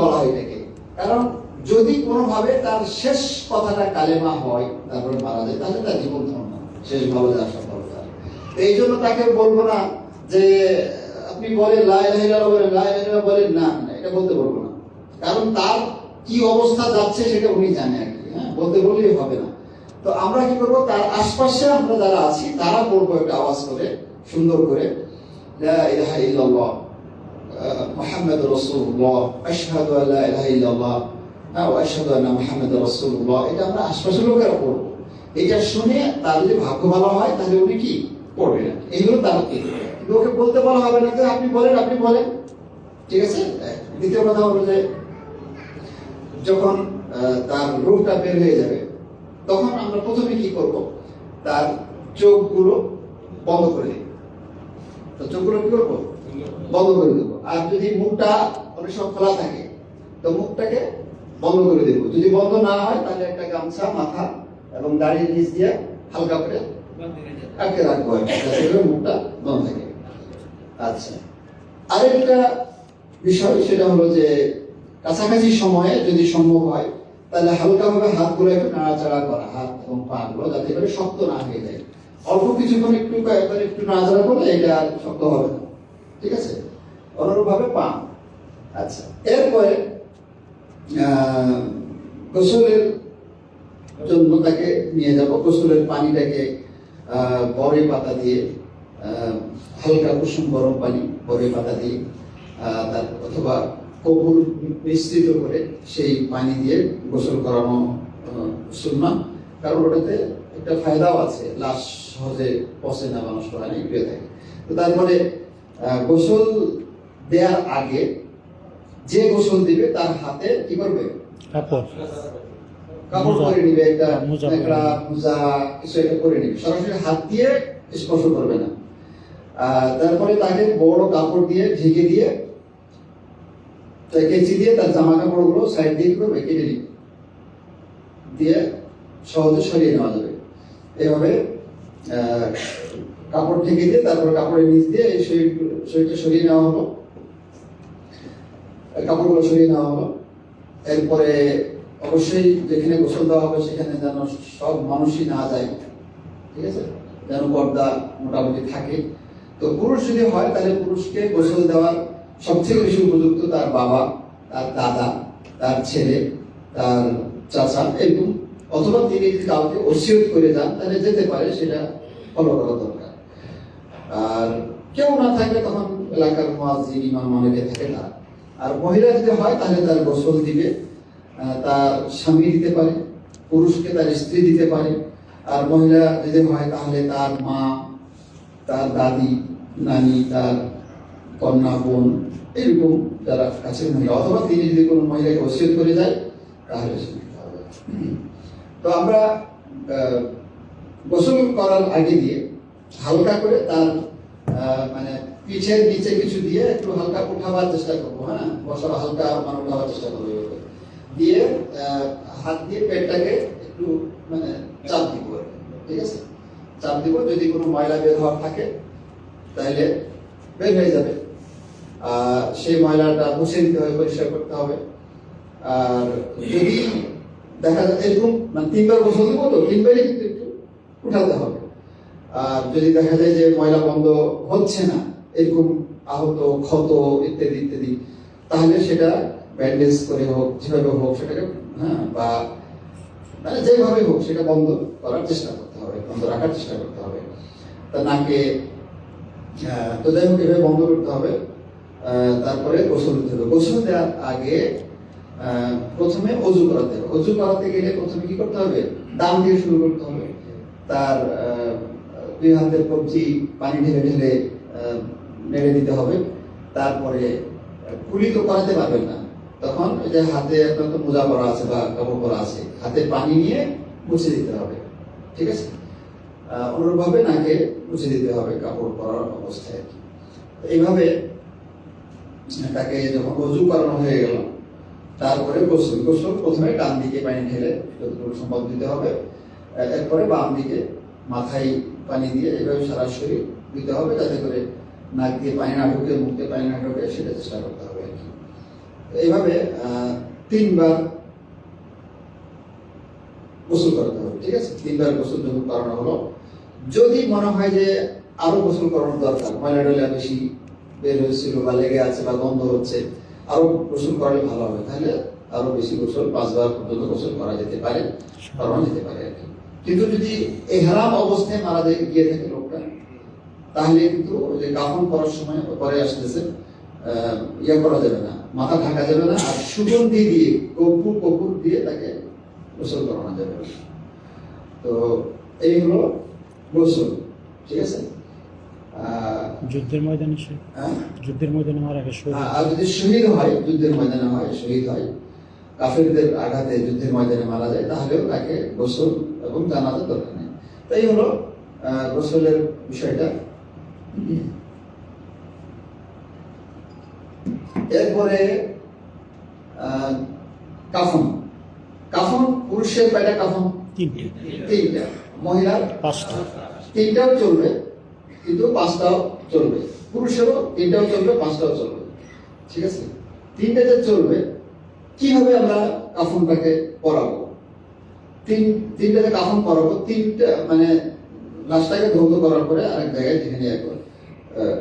বলা কারণ যদি কোনোভাবে তার শেষ কথাটা কালেমা হয়, তারপরে মারা যায়, তাহলে তার জীবন ধর্ম শেষ যাওয়ার সম্ভাবনা এই জন্য তাকে বলব না যে, আপনি বলেন লাই লাহিলা বলেন লাই লাহিলা বলেন না, এটা বলতে বলব না। কারণ তার কি অবস্থা যাচ্ছে সেটা উনি জানে আর কি হ্যাঁ বলতে বললেই হবে না। তো আমরা কি করব, তার আশপাশে আমরা যারা আছি, তারা বলব একটা আওয়াজ করে, সুন্দর করে, লা ইলাহা ইল্লাল্লাহ محمد رسول الله أشهد أن لا إله إلا الله أو أشهد أن محمد رسول الله এটা আমরা আশপাশের লোকেরা পড়বো এটা শুনে তার যদি ভাগ্য ভালো হয় তাহলে উনি কি পড়বে না এইগুলো তার কি কিন্তু ওকে বলতে বলা হবে না যে আপনি বলেন আপনি বলেন ঠিক আছে দ্বিতীয় কথা হলো যে যখন আহ, তার রূপটা বের হয়ে যাবে তখন আমরা প্রথমে কি করব তার চোখগুলো বন্ধ করে দিই তো চোখগুলো কি করবো বন্ধ করে দেবো। আর যদি মুখটা অনেক সময় খোলা থাকে, তো মুখটাকে বন্ধ করে দেবো। যদি বন্ধ না হয়, তাহলে একটা গামছা, মাথা এবং দাড়ির নিচ দিয়ে হালকা করে আটকে রাখব। মুখটা বন্ধ থাকে। আচ্ছা। আরেকটা বিষয়, সেটা হলো যে কাছাকাছি সময়ে যদি সম্ভব হয়, তাহলে হালকাভাবে হাতগুলো একটু নাড়াচাড়া করা, হাত এবং পা গুলো যাতে করে শক্ত না হয়ে যায়। অল্প কিছুক্ষণ একটু একটু নাড়াচাড়া করলে এটা শক্ত হবে না। ঠিক আছে? অনুরূপ ভাবে পা আচ্ছা এরপরে গোসলের জন্য তাকে নিয়ে যাব। গোসলের পানিটাকে বড়ই পাতা দিয়ে হালকা কুসুম গরম পানি বড়ই পাতা দিয়ে তার অথবা কপুর মিশ্রিত করে সেই পানি দিয়ে গোসল করানো সুন্না কারণ ওটাতে একটা ফায়দাও আছে, লাশ সহজে পচে না, মানুষ নষ্ট হয় থাকে। তো তারপরে গোসল দেওয়ার আগে যে গোসল দিবে তার হাতে কি করবে? কাপড়। কাপড় পরে নিবে একটা একটা মোজা কিছু একটা করে নিবে। সরাসরি হাত দিয়ে স্পর্শ করবে না। তারপরে তাকে বড় কাপড় দিয়ে ঢেকে দিয়ে কেচি দিয়ে তার জামা কাপড়গুলো সাইড দিয়ে কি করবে কেটে নিবে। দিয়ে সহজে সরিয়ে নেওয়া যাবে। এভাবে আহ, কাপড় ঢেকে দিয়ে তারপর কাপড়ের নিচ দিয়ে এই শরীর, শরীরটা সরিয়ে নেওয়া হলো। কাপড়গুলো সরিয়ে নেওয়া হলো। এরপরে অবশ্যই যেখানে গোসল দেওয়া হবে সেখানে যেন সব মানুষই না যায়, ঠিক আছে? যেন পর্দা মোটামুটি থাকে। তো পুরুষ যদি হয়, তাহলে পুরুষকে গোসল দেওয়ার সবচেয়ে বেশি উপযুক্ত তার বাবা, তার দাদা, তার ছেলে, তার চাচা এরকম। অথবা তিনি যদি কাউকে ওসিয়ত করে যান, তাহলে যেতে পারে, সেটা ফলো করা দরকার। আর কেউ না থাকলে তখন এলাকার মুয়াজ্জিন, ইমাম অনেকে থাকে না। আর মহিলা যদি হয়, তাহলে তার গোসল দিবে তার স্বামী দিতে পারে, পুরুষকে তার স্ত্রী দিতে পারে। আর মহিলা যদি হয়, তাহলে তার মা, তার দাদি, নানি, তার কন্যা, বোন, এরকম যারা কাছের মহিলা। অথবা তিনি যদি কোনো মহিলাকে ওসিয়ত করে যায়, তাহলে। তো আমরা গোসল করার আগে দিয়ে হালকা করে তার মানে পিঠের নিচে কিছু দিয়ে একটু হালকা উঠাবার চেষ্টা করব হ্যাঁ? বসার হালকা মানে উঠাবার চেষ্টা করব দিয়ে হাত দিয়ে পেটটাকে একটু মানে চাপ দিব ঠিক আছে? চাপ দিব, যদি কোনো ময়লা বের হওয়ার থাকে তাহলে বের হয়ে যাবে। আর সেই ময়লাটা মুছে দিতে হবে, পরিষ্কার করতে হবে। আর যদি দেখা যায়, এরকম মানে তিনবার গোসল দিব তো, তিনবারই কিন্তু একটু উঠাতে হবে। যদি দেখা যায় যে ময়লা বন্ধ হচ্ছে না, এরকম আহত, ক্ষত ইত্যাদি ইত্যাদি, তাহলে সেটা ব্যান্ডেজ করে হোক, যেভাবে হোক, সেটাকে হ্যাঁ বা মানে যেভাবে হোক, সেটা বন্ধ করার চেষ্টা করতে হবে, বন্ধ রাখার চেষ্টা করতে হবে। তা নাকে তো যাই হোক, এভাবে বন্ধ করতে হবে। তারপরে গোসল দিতে হবে। গোসল দেওয়ার আগে প্রথমে অজু করাতে হবে। অজু করাতে গেলে প্রথমে কি করতে হবে? দাম দিয়ে শুরু করতে হবে। তার দুই হাতের কবজি পানি ঢেলে ঢেলে নেড়ে দিতে হবে। তারপরে কুলি তো করাতে পারবেন না। তখন ওই যে হাতে আপনার তো মোজা পরা আছে বা কাপড় পরা আছে, হাতে পানি নিয়ে মুছে দিতে হবে। ঠিক আছে? অনুরূপভাবে নাকে মুছে দিতে হবে কাপড় পরার অবস্থায়। আর কি। এইভাবে, তাকে যখন অজু করানো হয়ে গেল, তারপরে গোসল। গোসল প্রথমে ডান দিকে পানি ঢেলে যতটুকু সম্ভব দিতে হবে। এরপরে বাম দিকে মাথায় পানি দিয়ে এভাবে সারা শরীর দিতে হবে, যাতে করে নাক দিয়ে পানি না ঢুকে, মুখ দিয়ে পানি না ঢুকে, সেটা চেষ্টা করতে হবে আর কি। এইভাবে তিনবার গোসল করতে হবে, ঠিক আছে? তিনবার গোসল যখন করানো হলো, যদি মনে হয় যে আরও গোসল করানোর দরকার, ময়লা টয়লা বেশি বের হয়েছিল বা লেগে আছে বা গন্ধ হচ্ছে, আরও গোসল করলে ভালো হবে। তাহলে আরও বেশি গোসল, পাঁচবার পর্যন্ত গোসল করা যেতে পারে, করানো যেতে পারে আর কি। কিন্তু যদি এই হারাম অবস্থায় মারা যায় গিয়ে থাকে লোকটা তাহলে কিন্তু ওই যে কাফন করার সময় পরে আসতেছে ইয়ে করা যাবে না মাথা ঢাকা যাবে না আর সুগন্ধি দিয়ে কপুর কপুর দিয়ে তাকে গোসল করানো যাবে। তো এই হলো গোসল ঠিক আছে? যুদ্ধের ময়দানে হ্যাঁ? যুদ্ধের ময়দানে মারা গেছে। আর যদি শহীদ হয় যুদ্ধের ময়দানে হয় শহীদ হয়। কাফেরদের আঘাতে যুদ্ধের ময়দানে মারা যায় তাহলেও তাকে গোসল এবং জানাতে দরকার নেই। তাই হলো গোসলের বিষয়টা। এরপরে কাফন। কাফন পুরুষের কয়টা কাফন? তিনটা। মহিলার? পাঁচটা। তিনটাও চলবে কিন্তু পাঁচটাও চলবে। পুরুষেরও তিনটাও চলবে পাঁচটাও চলবে। ঠিক আছে? তিনটা যে চলবে কীভাবে আমরা কাফনটাকে পরাবো? তিন তিনটা যে কাফন পরাবো। তিনটা মানে লাশটাকে ধৌত করার পরে আরেক জায়গায় যেখানে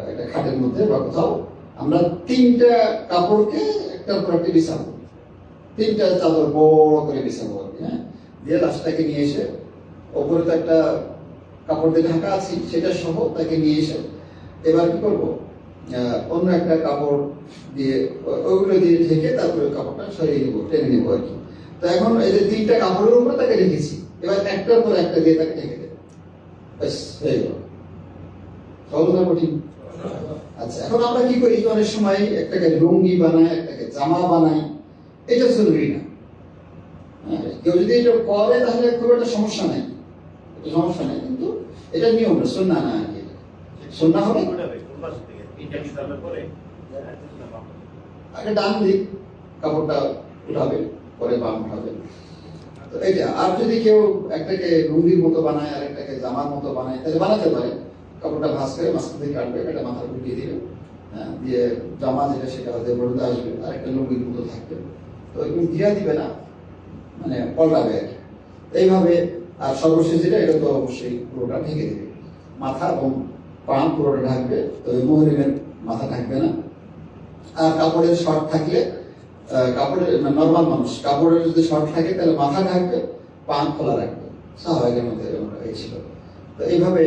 একটা খাটের মধ্যে বা কোথাও। আমরা তিনটা কাপড়কে একটার পর একটা বিছাবো। তিনটা চাদর বড় করে বিছাবো আর কি, হ্যাঁ? দিয়ে লাশটাকে নিয়ে এসে ওপরে তো একটা কাপড় দিয়ে ঢাকা আছি সেটা সহ তাকে নিয়ে এসে এবার কি করব? অন্য একটা কাপড় দিয়ে ওগুলো দিয়ে ঢেকে তারপরে কাপড়টা সরিয়ে নেব টেনে নেব আর কি। তো এখন এই যে তিনটা কাপড়ের উপরে তাকে রেখেছি এবার একটার পর একটা দিয়ে তাকে ঢেকে দেবো। ব্যাস হয়ে গেল। সহজ কঠিন আচ্ছা এখন আমরা কি করি অনেক সময় একটাকে লুঙ্গি বানাই একটাকে জামা বানাই এটা জরুরি না। হ্যাঁ, কেউ যদি এটা করে তাহলে খুব একটা সমস্যা নাই। সমস্যা নাই কিন্তু এটা নিয়ম না সন্না না আর কি। সন্না হবে ডান দিক কাপড়টা পরে তো আর যদি কেউ একটাকে লুঙ্গির মতো বানায় আর একটাকে জামার মতো বানায় তাহলে বানাতে পারে। কাপড়টা কাটবে এটা মাথা হ্যাঁ, দিয়ে জামা যেটা সেটা আসবে আর একটা লুঙ্গির মতো থাকবে। তো দিয়া দিবে না মানে পাল্টাবে আর এইভাবে আর সর্বশেষ যেটা এটা তো অবশ্যই পুরোটা ঢেকে দেবে। মাথা এবং পান পুরোটা ঢাকবে, তবে মহরিমের মাথা ঢাকবে না। আর কাপড়ের শর্ট থাকলে কাপড়ের নর্মাল মানুষ, কাপড়ের যদি শর্ট থাকে, তাহলে মাথা ঢাকবে পান খোলা রাখবে। স্বাভাবিকের মধ্যে আমরা এই ছিল তো এইভাবে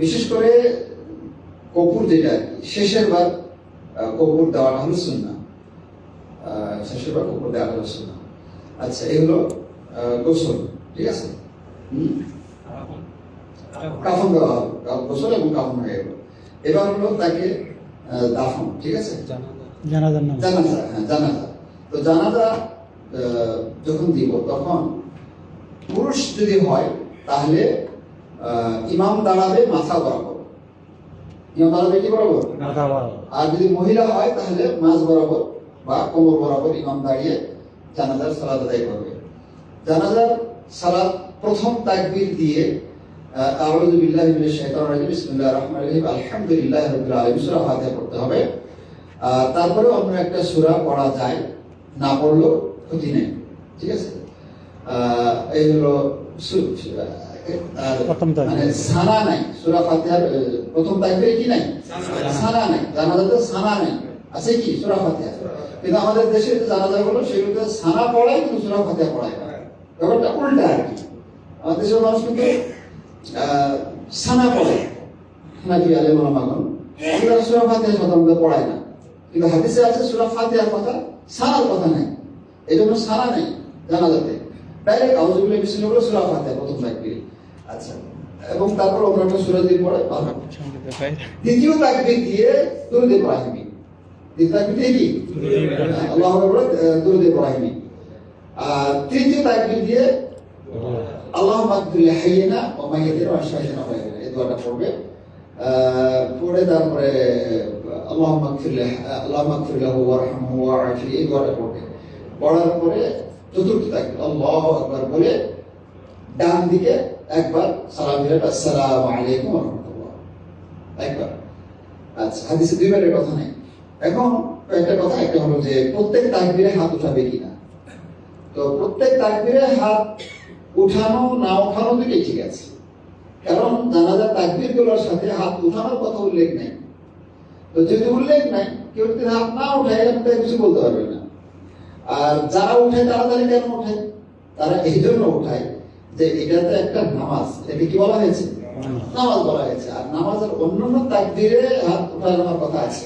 বিশেষ করে কপুর যেটা, শেষের বার কপুর দেওয়াটা হলো সুন্না শেষের বার কপুর দেওয়াটা হলো সুন্না আচ্ছা এই হলো গোসল, ঠিক আছে? হুম? কাফন দেওয়া হবে। গোসল এবং কাফন হয়ে গেল। এবার হলো তাকে দাফন ঠিক আছে? জানাজার নাম জানাজা হ্যাঁ জানাজা। তো জানাজা যখন দিব তখন পুরুষ যদি হয় তাহলে ইমাম দাঁড়াবে মাথা বরাবর। ইমাম দাঁড়াবে কি বরাবর? আর যদি মহিলা হয় তাহলে মাঝ বরাবর বা কোমর বরাবর ইমাম দাঁড়িয়ে জানাজার সালাদ আদায় করবে। জানাজার সালাদ প্রথম তাকবীর দিয়ে আউযু বিল্লাহি মিনাশ শাইতানির রাজিম। বিসমিল্লাহির রহমানির রহিম। আলহামদুলিল্লাহি রাব্বিল আলামিন। সূরা ফাতিহা পড়তে হবে। আহ, তারপরে অন্য একটা সূরা পড়া যায়। না পড়লেও ক্ষতি নেই। ঠিক আছে? এই হলো। মানে সানা নাই। সূরা ফাতিহার প্রথম তাকবীরে কি নাই? সানা। নাই। জানাজাতে সানা নাই। আছে কি? সূরা ফাতিহা। কিন্তু আমাদের দেশে যে জানাজা গুলো সেগুলোতে সানা পড়ায় কিন্তু সূরা ফাতিহা পড়ায় ব্যাপারটা উল্টা আর কি। আমাদের দেশের মানুষ কিন্তু সানা পড়ে। হানাফি আলেম ওলামাগণ আমরা সূরা ফাতিহা সাধারণত পড়ায় না। কিন্তু হাদিসে আছে সূরা ফাতিহার কথা সানার কথা নাই। এই জন্য সানা নেই জানাজাতে। ডাইরেক্ট আউযুবিল্লাহি বিসমিল্লাহ বলে সূরা ফাতিহা প্রথম তাকবীরে। আচ্ছা এবং তারপর অন্য একটা সূরা দিয়ে পড়ে বারবার দ্বিতীয় তাকবীর দিয়ে দুরুদ ইব্রাহিমি দ্বিতীয় তাকবীর দিয়ে কি। আল্লাহু আকবার দুরুদ ইব্রাহিমি আর তৃতীয় তাকবীর দিয়ে এই পড়বে। তারপরে আল্লাহ এই পড়বে। পড়ার পরে চতুর্থ ডান দিকে একবার সালাম দিলেন, আসসালামু আলাইকুম একবার। আচ্ছা হাদিসে দুইবারের কথা নেই। এখন একটা কথা, একটা হলো যে প্রত্যেক তাকবীরে হাত উঠাবে কিনা। তো প্রত্যেক তাকবীরে হাত উঠানো না উঠানো দুটোই ঠিক আছে। কারণ জানাজার তাকবীরগুলোর সাথে হাত উঠানোর কথা উল্লেখ নেই। তো যেহেতু উল্লেখ নাই কেউ যদি হাত না উঠায় কিছু বলতে পারবে না। আর যারা উঠে তারা তারা কেন উঠে তারা এই জন্য উঠায় যে এটাতে একটা নামাজ এটাকে কি বলা হয়েছে? নামাজ। বলা হয়েছে। আর নামাজের অন্যান্য তাকবীরে হাত উঠানোর কথা আছে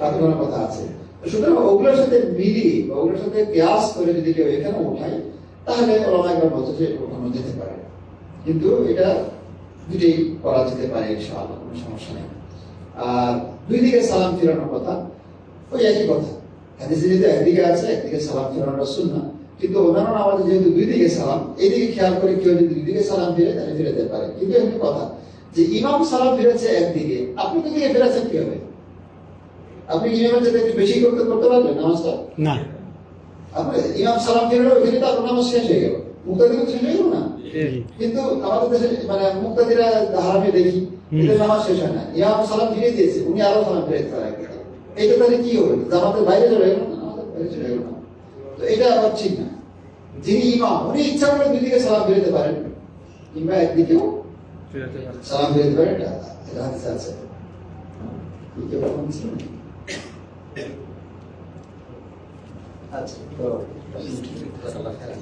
হাত উঠানোর কথা আছে। তো সুতরাং ওগুলোর সাথে মিলিয়ে বা ওগুলোর সাথে ক্লাস করে যদি কেউ এখানে উঠায় তাহলে ওলামা একবার বলছে যে ওঠানো যেতে পারে। কিন্তু এটা দুটোই করা যেতে পারে, ইনশাআল্লাহ, কোনো সমস্যা নেই। আর দুই দিকে সালাম ফিরানোর কথা, ওই একই কথা। হাদিসে যেহেতু একদিকে আছে, একদিকে সালাম ফিরানোটা সুন্নাহ। কিন্তু অন্যান্য নামাজে যেহেতু দুই দিকে সালাম এইদিকে খেয়াল করে কেউ যদি দুই দিকে সালাম ফিরে, তাহলে ফিরেতে পারে। কিন্তু একটা কথা যে ইমাম সালাম ফিরেছে একদিকে, আপনি দুই দিকে ফিরেছেন কি হবে আপনি ইমামের সাথে একটু বেশি করতে করতে পারবেন নামাজটা? না। আপনি ইমাম সালাম ফিরলো ওইখানে তো আপনার নামাজ শেষ হয়ে গেল। মুক্তাদি শেষ হয়ে গেল না? কিন্তু আমাদের দেশে মানে মুক্তাদিরা হারামে দেখি। এদের নামাজ শেষ হয় না। ইমাম সালাম ফিরে দিয়েছে উনি আরও সালাম ফিরে এটা তাহলে কি হবে? জামাতের বাইরে চলে গেল না? আমাদের বাইরে চলে গেল না। তো এটা আবার ঠিক না। যিনি ইমাম উনি ইচ্ছা করে দুই দিকে সালাম ফিরে পারেন। কিংবা একদিকেও সালাম ফিরে দিতে পারেন। এটা হাদিসে আছে। কি কেউ কখন ছিল না? আচ্ছা তো আল্লাহ খারাপ